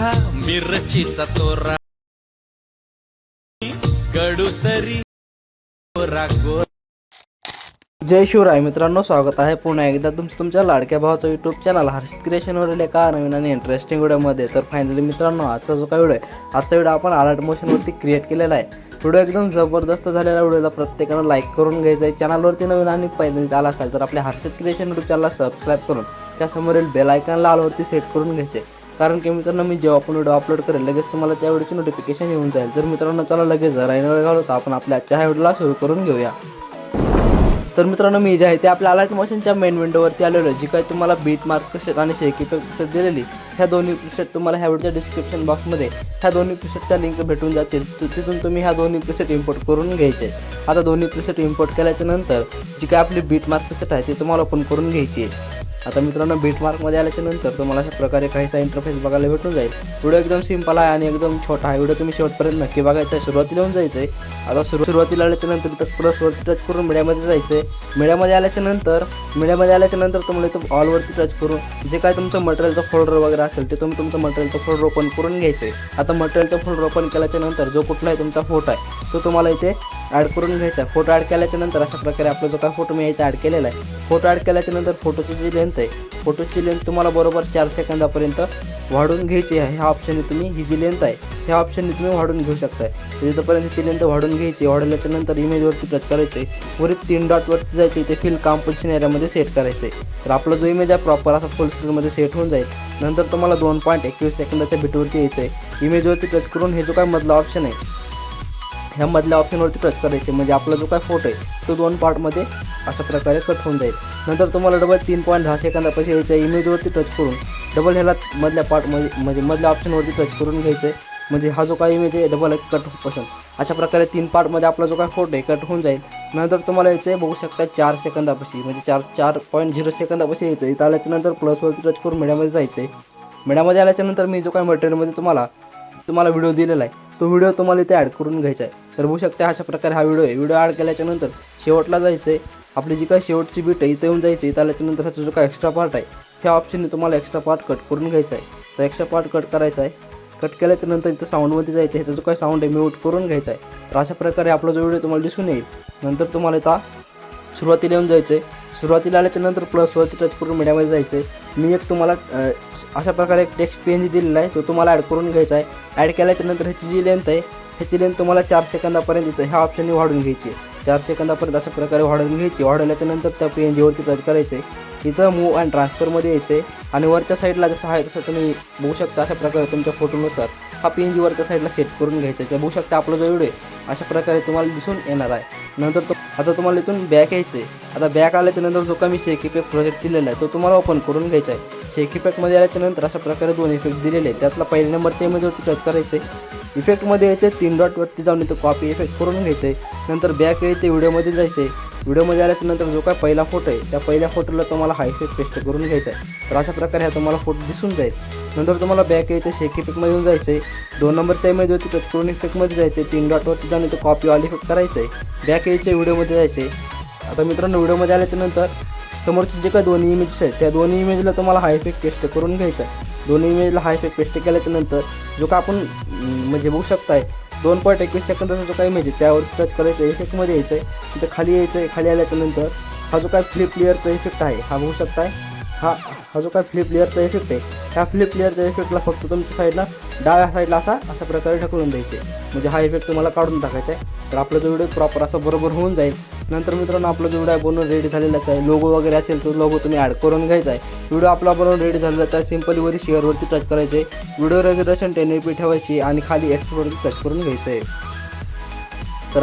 माझा मिरचीचा तोरा. गडू तरी गोरा जय शिवराय मित्रांनो स्वागत आहे पुन्हा एकदा तुमचं तुमच्या लाडक्या भावाचं यूट्यूब चॅनल हर्षित क्रिएशनवरील एका नवीन आणि इंटरेस्टिंग व्हिडिओमध्ये तर फायनली मित्रांनो आजचा जो काय व्हिडिओ आहे आजचा व्हिडिओ आपण अलर्ट मोशनवरती क्रिएट केलेला आहे. व्हिडिओ एकदम जबरदस्त झालेला व्हिडिओला प्रत्येकानं लाईक करून घ्यायचा आहे. चॅनलवरती नवीन आणि पहिल्यांदा आला असाल तर आपल्या हर्षित क्रिएशन यूट्यूब चॅनलला सबस्क्राईब करून त्यासमोरील बेल आलवरती सेट करून घ्यायचे. कारण की मित्रांनो मी जेव्हा आपण व्हिडिओ अपलोड करेल लगेच तुम्हाला त्यावेळेची नोटिफिकेशन येऊन जाईल. तर मित्रांनो चला लगेच जरा वेळ घालवता आपण आपल्या आजच्या ह्या व्हिडिओला सुरू करून घेऊया. तर मित्रांनो मी जे आहे ते आपल्या अलर्ट मोशनच्या मेन विंडोवरती आलेलो आहे. जी काय तुम्हाला बीट मार्क प्रिसेट आणि शेकी प्रिसेट दिलेली ह्या दोन्ही प्रिसेट तुम्हाला ह्या व्हिडिओच्या डिस्क्रिप्शन बॉक्समध्ये ह्या दोन्ही प्रिसेटच्या लिंक भेटून जातील. तिथून तुम्ही ह्या दोन्ही प्रिसेट इम्पोर्ट करून घ्यायचे. आता दोन्ही प्रिसेट इम्पोर्ट केल्याच्यानंतर जी काय आपली बीट मार्क प्रिसेट आहे ती तुम्हाला ओपन करून घ्यायची आहे. आता मित्रांनो बीटमार्कमध्ये आल्याच्यानंतर आल्याच्यानंतर तुम्हाला अशा प्रकारे काहीसा इंटरफेस बघायला भेटून जाईल. व्हिडिओ एकदम सिंपल आहे आणि एकदम छोटा आहे. व्हिडिओ तुम्ही शेवटपर्यंत नक्की बघायचा आहे. सुरुवातीला येऊन जायचं आहे आता सुरू सुरुवातीला आल्याच्यानंतर तर प्लसवरती टच करून मीडियामध्ये जायचं आहे मीडियामध्ये आल्याच्यानंतर मीडियामध्ये आल्याच्यानंतर तुम्हाला इथं ऑलवरती टच करून जे काय तुमचं मटेरियलचं फोल्डर वगैरे असेल ते तुम्ही तुमचं मटेरियलचं फोल्डर ओपन करून घ्यायचं आहे आता मटेरियलचं फोल्डर ओपन केल्याच्यानंतर जो कुठलाही तुमचा फोटो आहे तो तुम्हाला इथे ॲड करून घ्यायचा. आहे फोटो ॲड केल्याच्यानंतर अशा प्रकारे आपला जो काय फोटो मी इथे ॲड केलेला आहे फोटो ॲड केल्याच्यानंतर फोटोची जी लेंथ आहे फोटोची लेंथ तुम्हाला बरोबर चार सेकंदापर्यंत वाढून घ्यायची आहे. ह्या ऑप्शनने तुम्ही ही जी लेंथ आहे ह्या ऑप्शनने तुम्ही वाढून घेऊ शकताय. तर तिथंपर्यंत ती लेंथ वाढून घ्यायची वाढवल्याच्या नंतर इमेजवरती टच करायचं आहे वरील तीन डॉटवरती जायचं ते फिल कॉम्पोजिशन एरियामध्ये सेट करायचं आहे तर आपला जो इमेज आहे प्रॉपर असा फुल स्क्रीनमध्ये सेट होऊन जाईल. नंतर तुम्हाला दोन पॉईंट एकवीस सेकंदाच्या बिटवरती यायचं आहे इमेजवरती टच करून हे जो काय मधला ऑप्शन आहे ह्या मधल्या ऑप्शनवरती टच करायचे. म्हणजे आपला जो काय फोटो आहे तो दोन पार्टमध्ये अशा प्रकारे कट होऊन जाईल. नंतर तुम्हाला डबल तीन पॉईंट दहा सेकंदापाशी यायचं. आहे इमेजवरती टच करून डबल ह्याला मधल्या पार्टमध्ये म्हणजे मधल्या ऑप्शनवरती टच करून घ्यायचं. आहे म्हणजे हा जो काय इमेज आहे डबल कट पसंत अशा प्रकारे तीन पार्टमध्ये आपला जो काय फोटो आहे कट होऊन जाईल. नंतर तुम्हाला यायचं आहे बघू शकता चार सेकंदापाशी म्हणजे चार चार पॉईंट झिरो सेकंदापाशी यायचं. आहे इथं आल्याच्यानंतर प्लसवरती टच करून मेड्यामध्ये जायचं आहे मेड्यामध्ये आल्याच्यानंतर मी जो काय मटेरियलमध्ये तुम्हाला तुम्हाला व्हिडिओ दिलेला आहे तो व्हिडिओ तुम्हाला इथे ॲड करून घ्यायचा आहे. तर बघू शकता अशा प्रकारे हा व्हिडिओ आहे. व्हिडिओ ॲड केल्याच्यानंतर शेवटला जायचं आहे आपली जी काय शेवटची बीट आहे इथे येऊन जायची इथं आल्याच्यानंतर त्याचा ह्याचा जो काय एक्स्ट्रा पार्ट आहे त्या ऑप्शनने तुम्हाला एक्स्ट्रा पार्ट कट करून घ्यायचा आहे. तर एक्स्ट्रा पार्ट कट करायचा आहे. कट केल्याच्यानंतर इथं साऊंडमध्ये जायचं ह्याचा जो काय साऊंड आहे म्यूट करून घ्यायचा आहे. तर अशा प्रकारे आपला जो व्हिडिओ तुम्हाला दिसून येईल. नंतर तुम्हाला इथं सुरुवातीला येऊन जायचं आहे सुरुवातीला आल्याच्यानंतर प्लसवरती टच करून मीडियामध्ये जायचं आहे मी एक तुम्हाला अशा प्रकारे एक टेक्स्ट पेन दिलेला आहे तो तुम्हाला ॲड करून घ्यायचा आहे. ॲड केल्याच्यानंतर ह्याची जी लेंथ आहे ह्याची लेंथ तुम्हाला चार सेकंदापर्यंत येतं ह्या ऑप्शनने वाढून घ्यायची आहे. चार सेकंदापर्यंत अशा प्रकारे वाढवून घ्यायची वाढवल्याच्यानंतर त्या पी एन जीवरती टच करायचं आहे. इथं मूव अँड ट्रान्सफरमध्ये यायचं आहे. आणि वरच्या साईडला जसं आहे तसं तुम्ही बघू शकता अशा प्रकारे तुमच्या फोटोनुसार हा पी एन जी वरच्या साईडला सेट करून घ्यायचा आहे. तर बघू शकता आपला जो व्हिडिओ अशा प्रकारे तुम्हाला दिसून येणार आहे. नंतर तो आता तुम्हाला इथून बॅक यायचं आहे. आता बॅक आल्याच्यानंतर जो कमी शेकी पॅक प्रोजेक्ट दिलेला आहे तो तुम्हाला ओपन करून घ्यायचा आहे. शेकी पॅकमध्ये आल्याच्यानंतर अशा प्रकारे दोन इफेक्ट दिलेले आहेत. त्यातला पहिल्या नंबरच्या इमेजवरती टच करायचं आहे. इफेक्टमध्ये यायचं आहे तीन डॉटवरती जाऊन इथं कॉपी इफेक्ट करून घ्यायचं आहे. नंतर बॅक यायचे व्हिडिओमध्ये जायचं आहे. व्हिडिओमध्ये आल्याच्यानंतर जो काय पहिला फोटो आहे त्या पहिल्या फोटोला तुम्हाला हायफेक पेस्ट करून घ्यायचा आहे. तर अशा प्रकारे हा तुम्हाला फोटो दिसून जाईल. नंतर तुम्हाला बॅक यायचं सेकी पिकमध्ये येऊन जायचं आहे दोन नंबर त्यामध्ये इमेजवरती तर क्रोनिक पिकमध्ये जायचं आहे तीन डॉटवरती जाऊन इथं कॉपी ऑल इफेक्ट करायचं आहे बॅक यायचं व्हिडिओमध्ये जायचं आहे आता मित्रांनो व्हिडिओमध्ये आल्याच्यानंतर समोरचे जे काही दोन्ही इमेजेस आहेत त्या दोन्ही इमेजला तुम्हाला हायफेक इफेक्ट पेस्ट करून घ्यायचा आहे. दोन्ही इमेजला हायफेक इफेक्ट पेस्ट केल्याच्यानंतर जो का आपण म्हणजे बघू शकताय दोन पॉईंट एकवीस सेकंदाचा जो काही माहिती आहे त्यावर टच करायचं इफेक्टमध्ये यायचं आहे तिथं खाली यायचं आहे खाली आल्याच्यानंतर हा जो काय फ्लिप लेअरचा इफेक्ट आहे हा होऊ शकता हा हा जो काय फ्लिप लेअरचा इफेक्ट आहे ह्या फ्लिप लेअरच्या इफेक्टला फक्त तुमच्या साईडला डाव्या साईडला असा अशा प्रकारे ढकलून द्यायचे. म्हणजे हा इफेक्ट तुम्हाला काढून टाकायचा आहे. तर आपला जो व्हिडिओ प्रॉपर असा बरोबर होऊन जाईल. नंतर मित्रांनो आपला जो व्हिडिओ आहे बनवून रेडी झालेलाच आहे. लोगो वगैरे असेल तो लोगो तुम्ही ॲड करून घ्यायचा आहे. व्हिडिओ आपला बनवून रेडी झालेला आहे. सिम्पली वरी शेअरवरती टच करायचे. व्हिडिओ रेग्युलेशन टेन पी ठेवायची आणि खाली एक्सवरती टच करून घ्यायचं आहे.